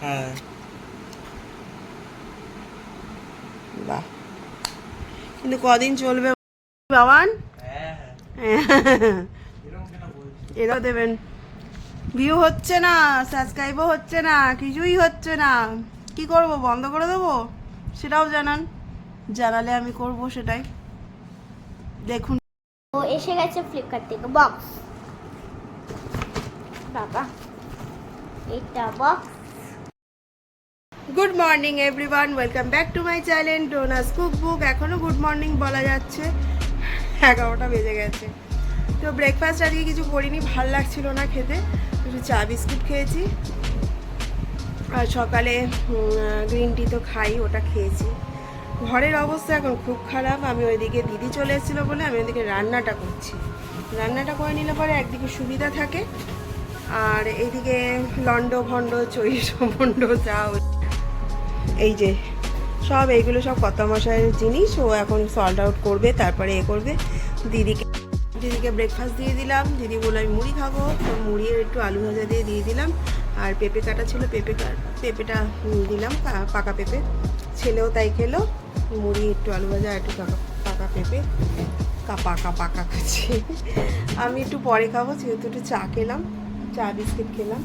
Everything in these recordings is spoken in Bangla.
হ্যাঁ। বাহ। কিন্তু কদিন চলবে বাবান? হ্যাঁ বলছিস এরাও দেবেন। ভিউ হচ্ছে না সাবস্ক্রাইবও হচ্ছে না কিছুই হচ্ছে না। কি করব বন্ধ করে দেবো? সেটাও জানান। জানালে আমি করব সেটাই। দেখুন। ও এসে গেছে ফ্লিপকার্ট থেকে বক্স বাবা এটা box good morning everyone welcome back to my channel ডোনাস cook book এখনও গুড মর্নিং বলা যাচ্ছে। এগারোটা বেজে গেছে। তো ব্রেকফাস্ট আজকে কিছু করিনি, ভালো লাগছিল না খেতে। একটু চা বিস্কুট খেয়েছি। আর সকালে গ্রিন টি তো খাই, ওটা খেয়েছি। ঘরের অবস্থা এখন খুব খারাপ। আমি ওইদিকে দিদি চলে এসেছিল বলে আমি ওইদিকে রান্নাটা করছি। রান্নাটা করে নিলে পরে একদিকে সুবিধা থাকে। আর এইদিকে লন্ড ভণ্ড চৈশ ভণ্ড চা এই যে সব এইগুলো সব কত মশাইয়ের জিনিস, ও এখন সল্ট আউট করবে, তারপরে এ করবে। দিদিকে দিদিকে ব্রেকফাস্ট দিয়ে দিলাম। দিদি বলল, আমি মুড়ি খাব। তো মুড়ি একটু আলু ভাজা দিয়ে দিয়ে দিলাম। আর পেঁপে কাটা ছিল, পেঁপে পেঁপেটা দিলাম পাকা পেঁপে। ছেলেও তাই খেলো। মুড়ি, একটু আলু ভাজা, একটু পাকা পেঁপে। পাকা পাকা খাচ্ছি। আমি একটু পরে খাব, যেহেতু একটু চা খেলাম, চা, বিস্কিট খেলাম।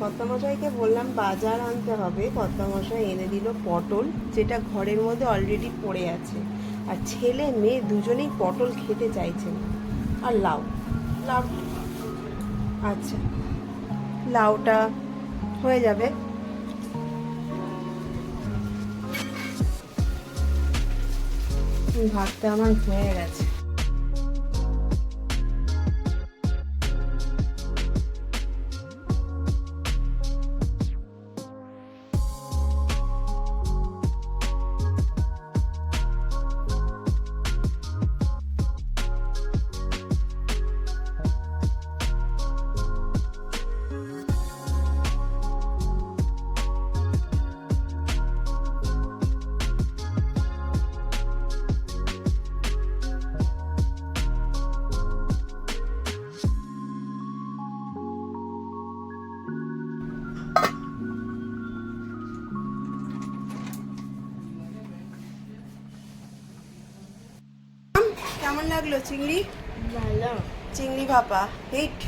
কর্তামশাইকে বললাম, বাজার আনতে হবে। কর্তামশাই এনে দিল পটল, যেটা ঘরের মধ্যে অলরেডি পড়ে আছে। আর ছেলে মেয়ে দুজনেই পটল খেতে চাইছেন আর লাউ লাউ আচ্ছা লাউটা হয়ে যাবে। ভাতটা আমার হয়ে গেছে। কেমন লাগল চিংড়ি? ভালো। চিংড়ি ভাপা হিট।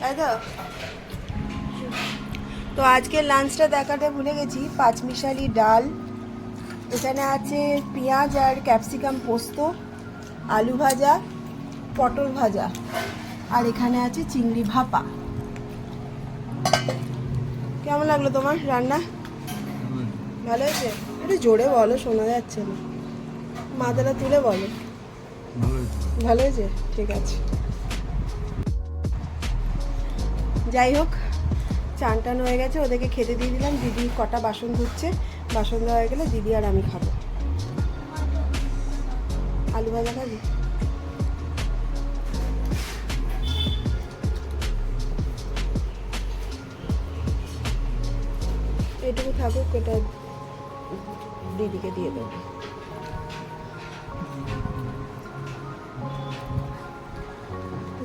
তাই তো? তো আজকে লাঞ্চটা দেখাতে ভুলে গেছি পাঁচমিশালি ডাল। এখানে আছে পেঁয়াজ আর ক্যাপসিকাম পোস্ত আলু ভাজা পটল ভাজা। আর এখানে আছে চিংড়ি ভাপা। কেমন লাগল তোমার রান্না? ভালো হয়েছে? একটু জোরে বলো শোনা যাচ্ছে না। মাথাটা তুলে বলো। ভালো হয়েছে ঠিক আছে। যাই হোক, চান টান হয়ে গেছে, ওদেরকে খেতে দিয়ে দিলাম, দিদি কটা বাসন ধুচ্ছে, বাসন দেওয়া হয়ে গেলে দিদি আর আমি খাব। আলু ভাজা খাবি? এটুকু থাকুক, এটা দিদিকে দিয়ে দেবো।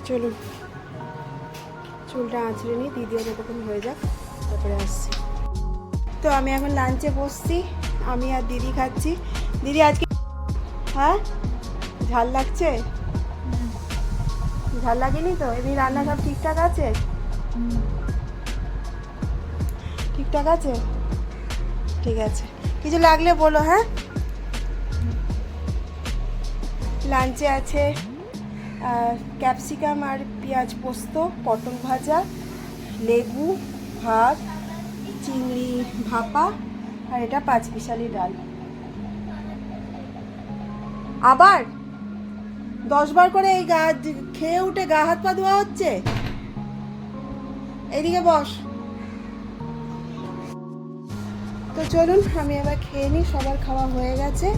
চলুন। চুলটা আঁচড়ে নিই দিদি যতক্ষণ হয়ে যাক, তারপরে আসছি। তো আমি এখন লাঞ্চে বসছি, আমি আর দিদি খাচ্ছি। দিদি আজকে হ্যাঁ? ঝাল লাগছে? ঝাল লাগেনি তো? এমনি রান্না সব ঠিকঠাক আছে? ঠিকঠাক আছে? ঠিক আছে। কিছু লাগলে বলো হ্যাঁ? লাঞ্চে আছে। ক্যাপসিকাম আর পেঁয়াজ পোস্ত, পটল ভাজা, লেবু, ভাত, চিংড়ি ভাপা, আর এটা পাঁচ মিশালি ডাল। আবার দশবার করে এই গা খেয়ে উঠে গা হাত পা ধোয়া হচ্ছে? এদিকে বস। তো চলুন, আমি এবার খেয়ে নিই, সবার খাওয়া হয়ে গেছে।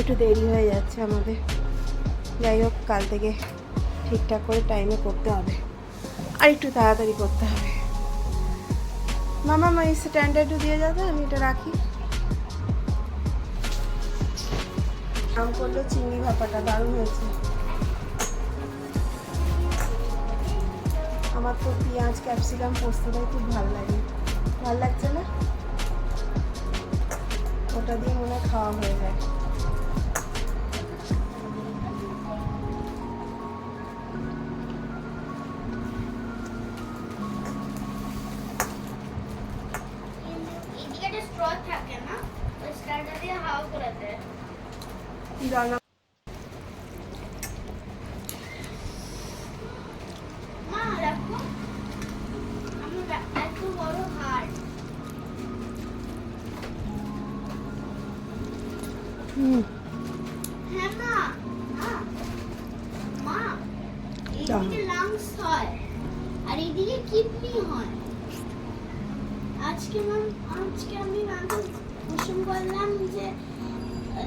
একটু দেরি হয়ে যাচ্ছে আমাদের। যাই হোক, কাল থেকে ঠিকঠাক করে টাইমে করতে হবে। আর একটু তাড়াতাড়ি করতে হবে। মামা, মা, এই স্ট্যান্ডে একটু দিয়ে যাবে, আমি এটা রাখি। আম করল, চিংড়ি ভাপাটা দারুণ হয়েছে। আমার তো পেঁয়াজ, ক্যাপসিকাম, পোস্তটাই খুব ভালো লাগে। ভালো লাগছে না? ওটা দিয়ে মনে হয় খাওয়া হয়ে যায়। হয় আর এইদিকে কিডনি হয় আজকে আজকে আমি ম্যামকে কোশ্চেন করলাম যে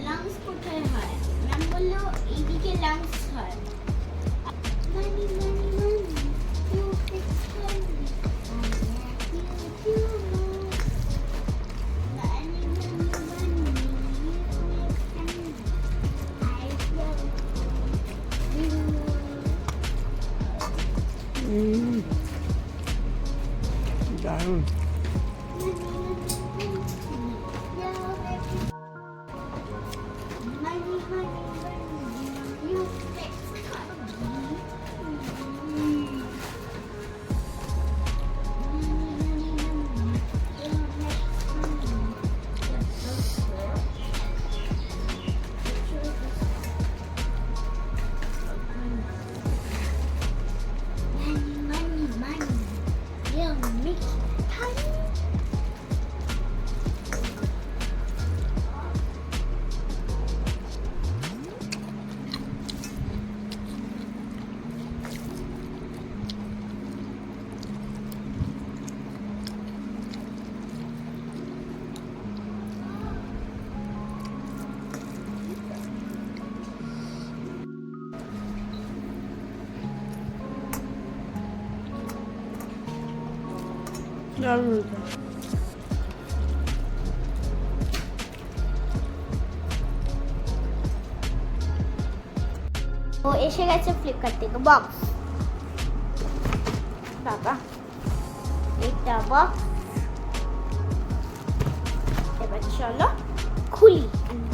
লাংস কোথায় হয়? ম্যাম বলল এইদিকে লাংস হয়। মানি my baby. You. দারুণ। ও এসে গেছে ফ্লিপকার্ট থেকে বক্স। বাবা এটা বক্স। এবার চলো খুলি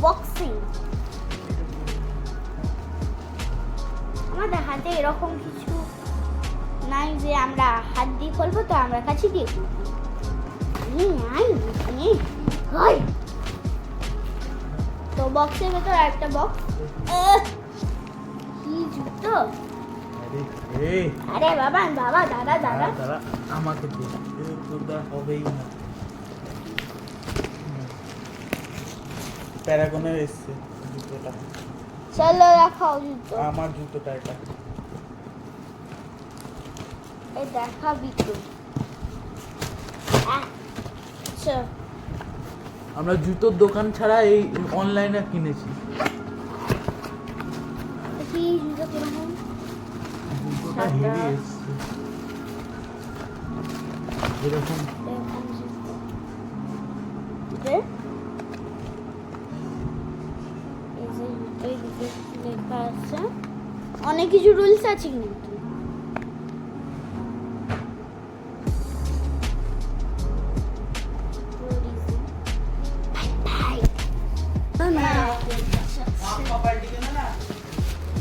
বক্সিং আমাদের হাতে এরকম কিছু নাই যে আমরা হাত দিয়ে খুলবো তো আমরা কাছে দিয়ে খুলবো তো বক্সের ভেতর একটা বক্স কি জুতো? আরে বাবা বাবা দাদা দাদা। আমাকে হবেই না। প্যারাগনের এসছে জুতোটা। চলো দেখাও জুতো। আমার জুতোটা এটা। এই দেখাবি তো আচ্ছা আমরা জুতোর দোকান ছাড়া এই অনলাইনে কিনেছি। কি জুতো কীরকম। জুতোটা হেভি এসছে। এরকম। অনেক কিছু রুলস আছে কিন্তু।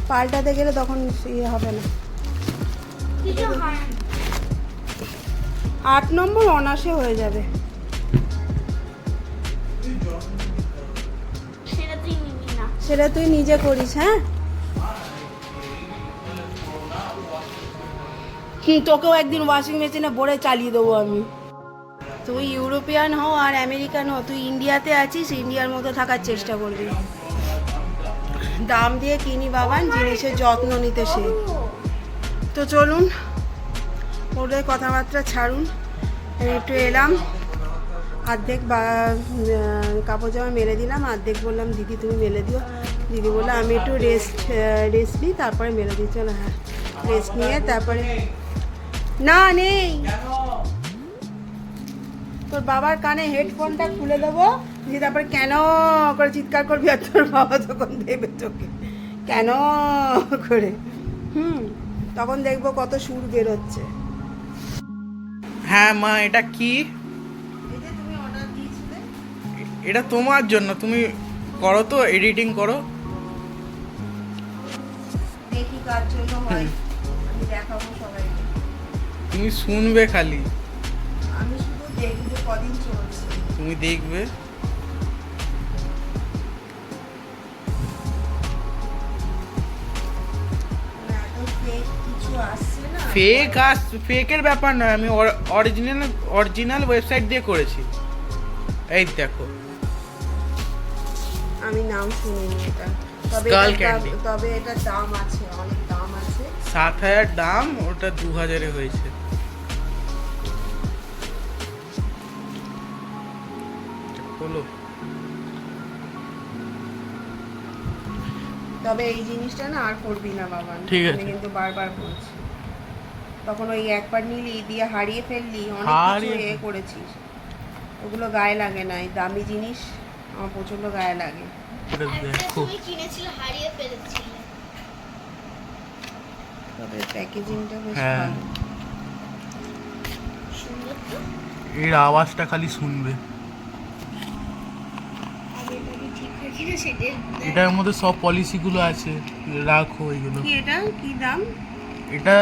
পাল্টাতে গেলে তখন ইয়ে হবে না। আট নম্বর অনাসে হয়ে যাবে। সেটা তুই নিজে করিস হ্যাঁ? তোকেও একদিন ওয়াশিং মেশিনে ভরে চালিয়ে দেবো আমি। তুই ইউরোপিয়ান হও আর আমেরিকান হও তুই ইন্ডিয়াতে আছিস ইন্ডিয়ার মতো থাকার চেষ্টা করবি। দাম দিয়ে কিনি বাবান জিনিসের যত্ন নিতে সে। তো চলুন, ওদের কথাবার্তা ছাড়ুন। একটু এলাম অর্ধেক বা কাপড় জামা মেলে দিলাম অর্ধেক বললাম, দিদি, তুমি মেলে দিও। দিদি বলল, আমি একটু রেস্ট রেস্ট নিই, তারপরে মেলে দিই। চলো হ্যাঁ রেস্ট নিয়ে তারপরে না, নেই। তোর বাবার কানে হেডফোনটা খুলে দেবো। দিয়ে তারপরে কেন করে চিৎকার করবি আর তোর বাবা তখন দেবে তোকে? কেন করে? হুম তখন দেখব কত সুর বেরোচ্ছে। হ্যাঁ মা এটা কি? এটা তোমার জন্য তুমি করো তো এডিটিং করো। তুমি শুনবে খালি। আমি শুধু দেখব কদিন চলছে। তুমি দেখবে। ফেক আস ফেকের ব্যাপার নয় আমি অরিজিনাল অরিজিনাল ওয়েবসাইট দিয়ে করেছি। এই দেখো। আমি নাম শুনিনি এটা। তবে এটা দাম আছে অনেক দাম আছে। সাত হাজার দাম ওটা দু হাজারে হয়েছে। হলো তবে এই জিনিসটা না আর করবি না বাবা। ঠিক আছে। কিন্তু বারবার বলছি। তখন ওই একবার নিলি দিয়ে হারিয়ে ফেললি অনেক কিছু এ করেছিস। ওগুলো গায়ে লাগে না এই দামি জিনিস আমার প্রচণ্ড গায়ে লাগে। এটা একটা দেখো তুমি কিনেছিলে হারিয়ে ফেলেছিলে? তবে প্যাকেজিংটা বেশ হ্যাঁ। ভালো। এর আওয়াজটা খালি শুনবে। আর এটা কি ঠিক আছে না সেটা এটার মধ্যে সব পলিসিগুলো আছে রাখো এগুলো। কি এটা? কি দাম? এটা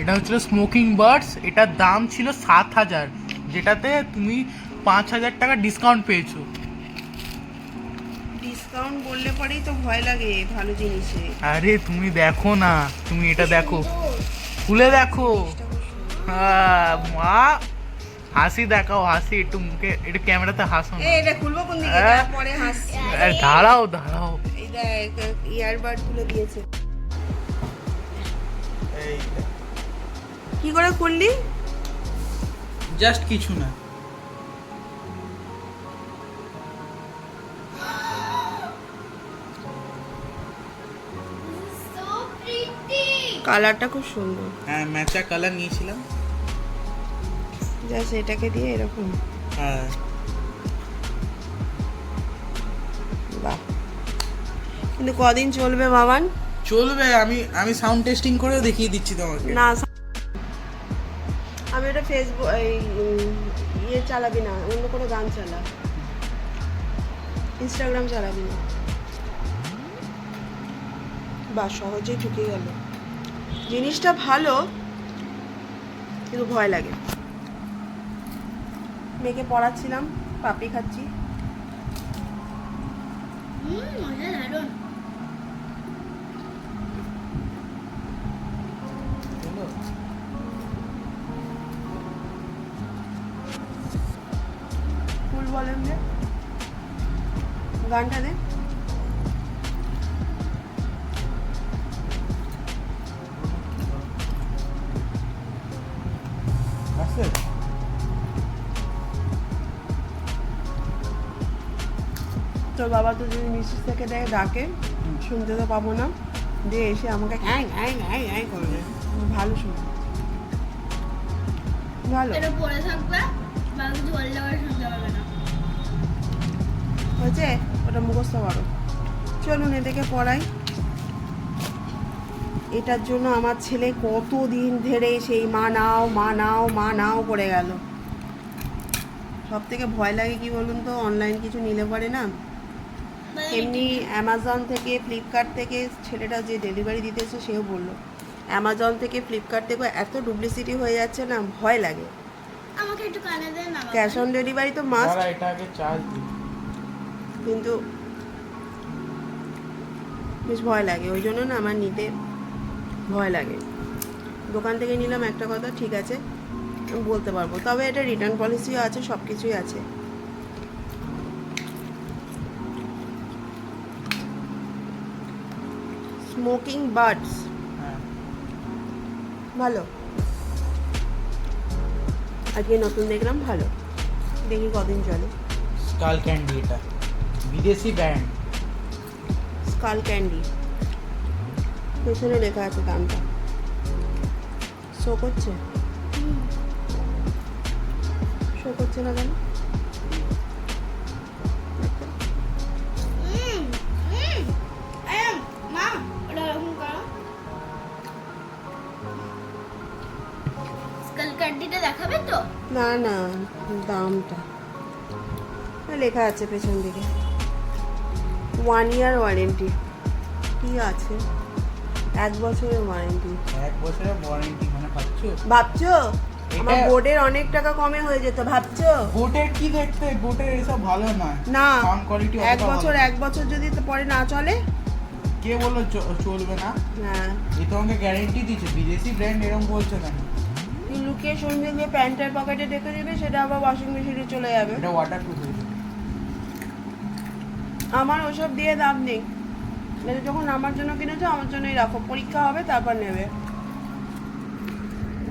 এটা হচ্ছিল স্মোকিং বার্ডস এটার দাম ছিল সাত হাজার যেটাতে তুমি পাঁচ হাজার টাকা ডিসকাউন্ট পেয়েছ। ডিসকাউন্ট বললে পরেই তো ভয় লাগে ভালো জিনিসে। আরে তুমি দেখো না তুমি এটা দেখো। খুলে দেখো। মা হাসি দেখাও হাসি একটু মুখে একটু ক্যামেরাতে হাসো না। এই এটা খুলবো কোন দিকে? হ্যাঁ। তারপরে আরে দাঁড়াও দাঁড়াও। এই দেখ ইয়ারবাডগুলো দিয়েছে। কি করে করলি? জাস্ট কিছু না। কালারটা খুব সুন্দর। হ্যাঁ ম্যাচা কালার নিয়েছিলাম। জাস্ট এটাকে দিয়ে এরকম। হ্যাঁ। বাহ। কিন্তু কদিন চলবে বাবান চলবে আমি আমি সাউন্ড টেস্টিং করেও দেখিয়ে দিচ্ছি তোমাকে। না ফেসবুক ইয়ে চালাবি না, অন্য কোনো গান চালা। ইনস্টাগ্রাম চালাবি না। বা সহজেই ঢুকে গেল। জিনিসটা ভালো, কিন্তু ভয় লাগে। মেয়েকে পড়াচ্ছিলাম পাপি খাচ্ছি। মজা দারুণ। গানটা দে। তোর বাবা তো যদি নিচের থেকে দেয় ডাকে। শুনতে তো পাবো না। দিয়ে এসে আমাকে হ্যাং হ্যাং হ্যাং হ্যাং করবে ভালো শুনে। ভালো। হয়েছে ওটা মুখস্থ করো। চলুন এদেরকে পড়াই। এটার জন্য আমার ছেলে কত দিন ধরে সেই মা নাও মা নাও মা নাও করে গেল। সব থেকে ভয় লাগে কি বলুন তো? অনলাইন কিছু নিলে পরে না? এমনি অ্যামাজন থেকে ফ্লিপকার্ট থেকে ছেলেটা যে ডেলিভারি দিতেছে সেও বলল অ্যামাজন থেকে ফ্লিপকার্ট থেকে এত ডুপ্লিসিটি হয়ে যাচ্ছে না? ভয় লাগে। আমাকে একটু কানে দেন না ক্যাশ অন ডেলিভারি তো মাস্ট এটা আগে চার্জ দিই কিন্তু বেশ ভয় লাগে। ওই জন্য না আমার নিতে ভয় লাগে। দোকান থেকে নিলাম একটা কথা ঠিক আছে আমি বলতে পারব। তবে এটা রিটার্ন পলিসিও আছে সব কিছুই আছে। স্মোকিং বার্ডস হ্যাঁ। ভালো। আজকে নতুন দেখলাম ভালো। দেখি কদিন চলে। স্কাল ক্যান্ডি এটা। বিদেশি ব্র্যান্ড। Skull candy. পেছনে লেখা আছে দামটা। শো করছে? শো করছে না কেন? দেখাবে তো? না না দামটা। লেখা আছে পেছন দিকে। ওয়ান ইয়ার ওয়ারেন্টি কি আছে? এক বছরের ওয়ারেন্টি এক বছরের ওয়ারেন্টি মানে পাচ্ছো ভাবছ? আমার বোর্ডের অনেক টাকা কমে হয়ে যেত ভাবছ? বোটের কি দেখতে? বোটের এসব ভালো নয়। না। সাউন্ড কোয়ালিটি এক বছর এক বছর যদি তো পরে না চলে? কে বলল চলবে না? হ্যাঁ। এ তোমাকে গ্যারেন্টি দিচ্ছে। বিদেশি ব্র্যান্ড এরকম বলছো কেন? তুই লুকিয়ে শুনবি যে প্যান্টের পকেটে রেখে দিবি সেটা আবার ওয়াশিং মেশিনে চলে যাবে। এটা ওয়াটার প্রুফ আমার ওসব দিয়ে দাম নেই। এটা যখন আমার জন্য কিনেছো আমার জন্যই রাখো। পরীক্ষা হবে তারপর নেবে।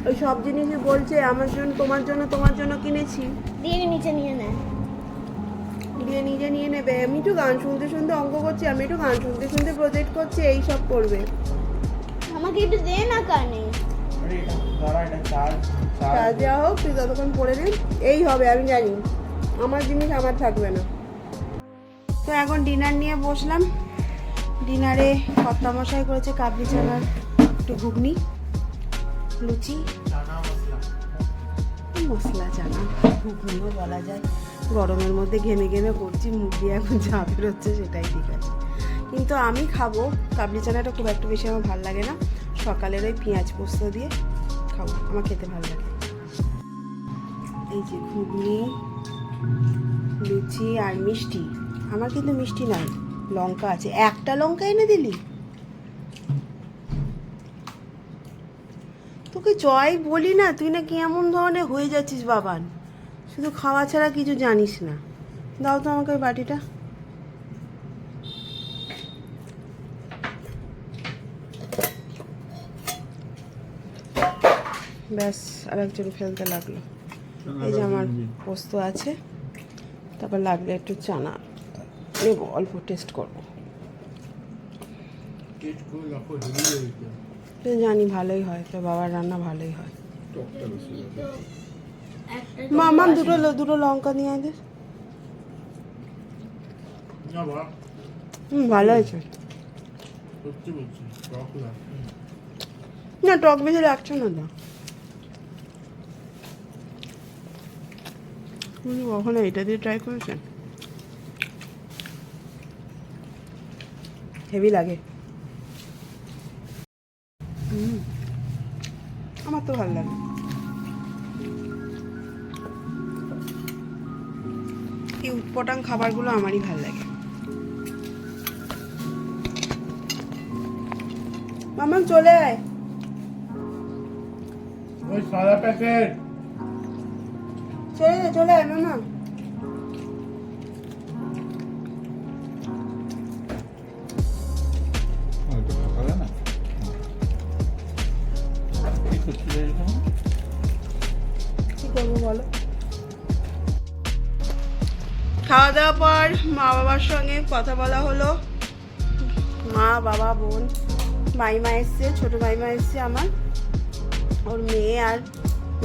ওই সব জিনিসই বলছে আমার জন্য তোমার জন্য তোমার জন্য কিনেছি। দিয়ে নিচে নিয়ে নেয় দিয়ে নিজে নিয়ে নেবে। আমি একটু গান শুনতে শুনতে অঙ্ক করছি আমি একটু গান শুনতে শুনতে প্রজেক্ট করছি এই সব করবে। আমাকে একটু দে না কানে। আরে এটা দাঁড়া এটা চার্জ দেওয়া হোক তুই ততক্ষণ পড়ে নিন এই হবে আমি জানি। আমার জিনিস আমার থাকবে না। তো এখন ডিনার নিয়ে বসলাম। ডিনারে কর্তা মশাই করেছে কাবলি চানার একটু ঘুগনি, লুচি, মশলা চানা, ঘুগনিও বলা যায়। গরমের মধ্যে ঘেমে ঘেমে করছি দিয়ে এখন যা বেরোচ্ছে সেটাই ঠিক আছে। কিন্তু আমি খাব, কাবলি চানাটা খুব একটু বেশি আমার ভালো লাগে না। সকালের ওই পেঁয়াজ পোস্ত দিয়ে খাব, আমার খেতে ভালো লাগে। এই যে ঘুগনি, লুচি আর মিষ্টি। আমার কিন্তু মিষ্টি নাই। লঙ্কা আছে। একটা লঙ্কা এনে দিলি? তোকে জয় বলি না তুই না কি এমন ধরনের হয়ে যাচ্ছিস বাবান। শুধু খাওয়া ছাড়া কিছু জানিস না। দাও তো আমাকে ওই বাটিটা। ব্যাস আর একজন ফেলতে লাগল। এই যে আমার পোস্ত আছে। তারপর লাগলে একটু চানা। নেব অল্প টেস্ট করব। জানি ভালোই হয় তো বাবার রান্না ভালোই হয়। মামাম দুটো দুটো লঙ্কা নিয়ে আয় দে। হুম ভালো হয়েছে। লাগছে না। টক বেশি লাগছে না তুমি কখনো এটা দিয়ে ট্রাই করেছেন? হেভি লাগে। হুম। আমার তো ভালো লাগে। এই উৎপটাং খাবারগুলো আমারই ভালো লাগে। মামাম চলে আয়। ওই সাদা প্যাকেট চলে যা চলে আয় মামা। খাওয়া দাওয়ার পর মা বাবার সঙ্গে কথা বলা হলো। মা, বাবা, বোন, মাইমা এসছে, ছোট মাইমা এসছে আমার। ওর মেয়ে আর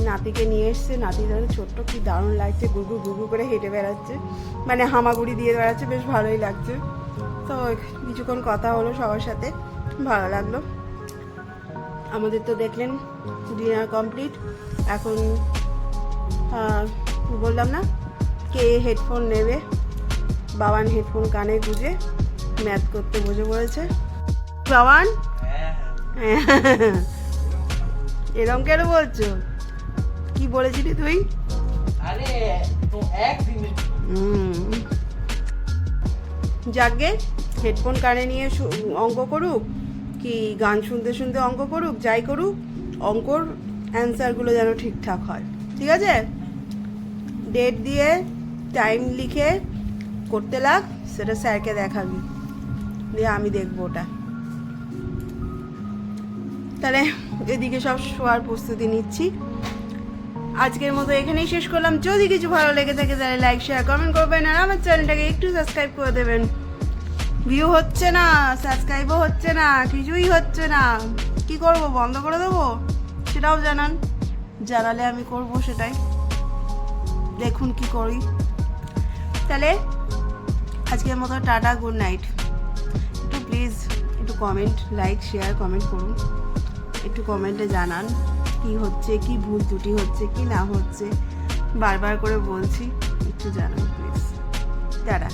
নাতিকে নিয়ে এসছে। নাতি ধরে ছোট্ট, কি দারুণ লাগছে গুগু গুগু করে হেঁটে বেড়াচ্ছে। মানে হামাগুড়ি দিয়ে বেড়াচ্ছে, বেশ ভালোই লাগছে। তো কিছুক্ষণ কথা হলো সবার সাথে, ভালো লাগল। আমাদের তো দেখলেন ডিনার কমপ্লিট। এখন বললাম না? কে হেডফোন নেবে? বাবান হেডফোন কানে গুঁজে ম্যাথ করতে বসে পড়েছে। বাবান? এরম কেন বলছো? কি বলেছিলি তুই? যাকগে হেডফোন কানে নিয়ে অঙ্ক করুক। কি গান শুনতে শুনতে অঙ্ক করুক, যাই করুক, অঙ্কর অ্যান্সারগুলো যেন ঠিকঠাক হয়। ঠিক আছে? ডেট দিয়ে টাইম লিখে করতে লাগ, সেটা স্যারকে দেখাবি। দিয়ে আমি দেখব ওটা। তাহলে এদিকে সব শোয়ার প্রস্তুতি নিচ্ছি। আজকের মতো এখানেই শেষ করলাম। যদি কিছু ভালো লেগে থাকে তাহলে লাইক শেয়ার কমেন্ট করবেন। আর আমার চ্যানেলটাকে একটু সাবস্ক্রাইব করে দেবেন। ভিউ হচ্ছে না সাবস্ক্রাইবও হচ্ছে না, কিছুই হচ্ছে না। কি করব, বন্ধ করে দেবো? সেটাও জানান। জানালে আমি করব সেটাই। দেখুন কি করি। তাহলে আজকের মতো টাটা গুড নাইট একটু প্লিজ একটু কমেন্ট লাইক শেয়ার কমেন্ট করুন। একটু কমেন্টে জানান কি হচ্ছে, কি ভুল ত্রুটি হচ্ছে, কি না হচ্ছে। বারবার করে বলছি, একটু জানান প্লিজ তারা